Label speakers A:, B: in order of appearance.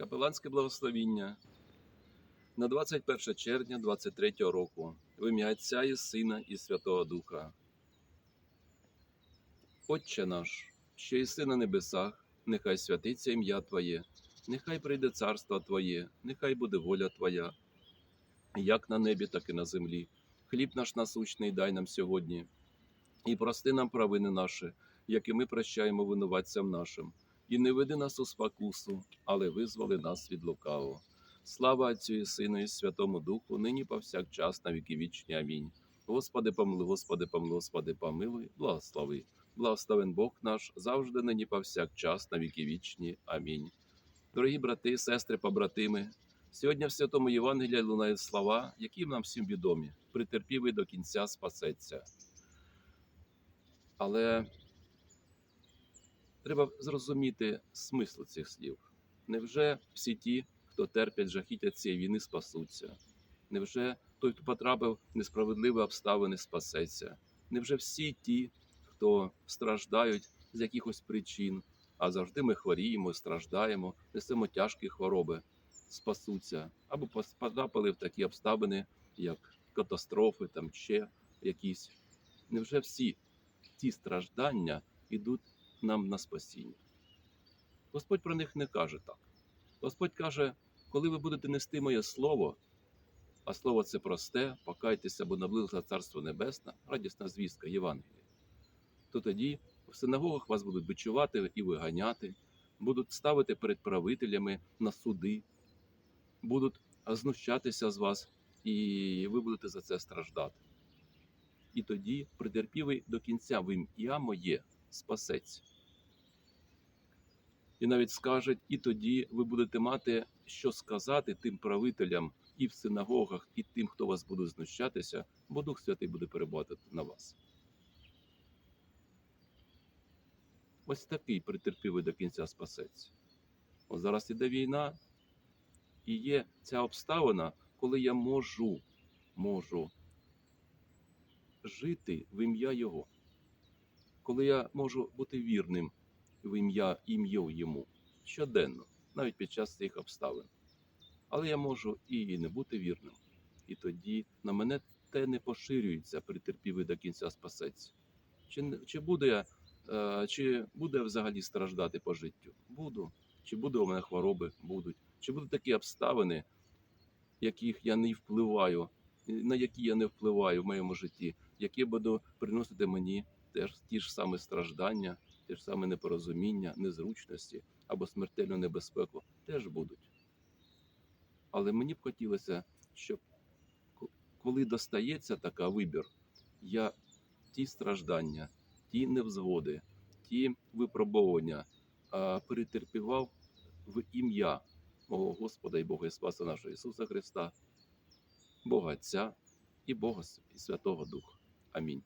A: Капеланське благословіння на 21 червня 23 року в ім'я Отця і Сина і Святого Духа. Отче наш, що єси на небесах, нехай святиться ім'я Твоє, нехай прийде царство Твоє, нехай буде воля Твоя, як на небі, так і на землі. Хліб наш насущний дай нам сьогодні, і прости нам провини наші, і ми прощаємо винуватцям нашим. І не веди нас у спокусу, але визволи нас від лукавого. Слава Отцю і Сину і Святому Духу, нині повсякчас на віки вічні. Амінь. Господи, помилуй, Господи, помилуй, Господи, помилуй, благослови. Благословен Бог наш завжди нині повсякчас на віки вічні. Амінь. Дорогі брати, сестри, побратими, сьогодні в Святому Євангелії лунають слова, які нам всім відомі. Притерпівий до кінця спасеться. Але треба зрозуміти смисл цих слів. Невже всі ті, хто терпять жахіття цієї війни, спасуться? Невже той, хто потрапив в несправедливі обставини, спасеться? Невже всі ті, хто страждають з якихось причин, а завжди ми хворіємо, страждаємо, несемо тяжкі хвороби, спасуться або потрапили в такі обставини, як катастрофи, там ще якісь? Невже всі ті страждання йдуть нам на спасіння? Господь про них не каже так. Господь каже, коли ви будете нести моє слово, а слово це просте, покайтеся, бо наблизилося Царство Небесне, радісна звістка Євангелія, то тоді в синагогах вас будуть бичувати і виганяти, будуть ставити перед правителями на суди, будуть знущатися з вас, і ви будете за це страждати. І тоді притерпівий до кінця в ім'я моє спасеться. І навіть скажуть, і тоді ви будете мати що сказати тим правителям і в синагогах, і тим, хто вас буде знущатися, бо Дух Святий буде перебувати на вас. Ось такий притерпівий до кінця спасеться. От зараз іде війна, і є ця обставина, коли я можу, можу жити в ім'я Його, коли я можу бути вірним в ім'я ім'ю йому щоденно, навіть під час цих обставин. Але я можу і не бути вірним. І тоді на мене те не поширюється, притерпівий до кінця спасеться. Чи, чи буду я, е, чи буду я взагалі страждати по життю? Буду. Чи буде у мене хвороби? Будуть. Чи будуть такі обставини, яких я не впливаю, на які я не впливаю в моєму житті, які буду приносити мені теж ті ж самі страждання, те ж саме непорозуміння, незручності або смертельну небезпеку теж будуть. Але мені б хотілося, щоб коли достається така вибір, я ті страждання, ті невзгоди, ті випробовування перетерпівав в ім'я мого Господа і Бога і Спаса нашого Ісуса Христа, Бога Отця і Бога і Святого Духа. Амінь.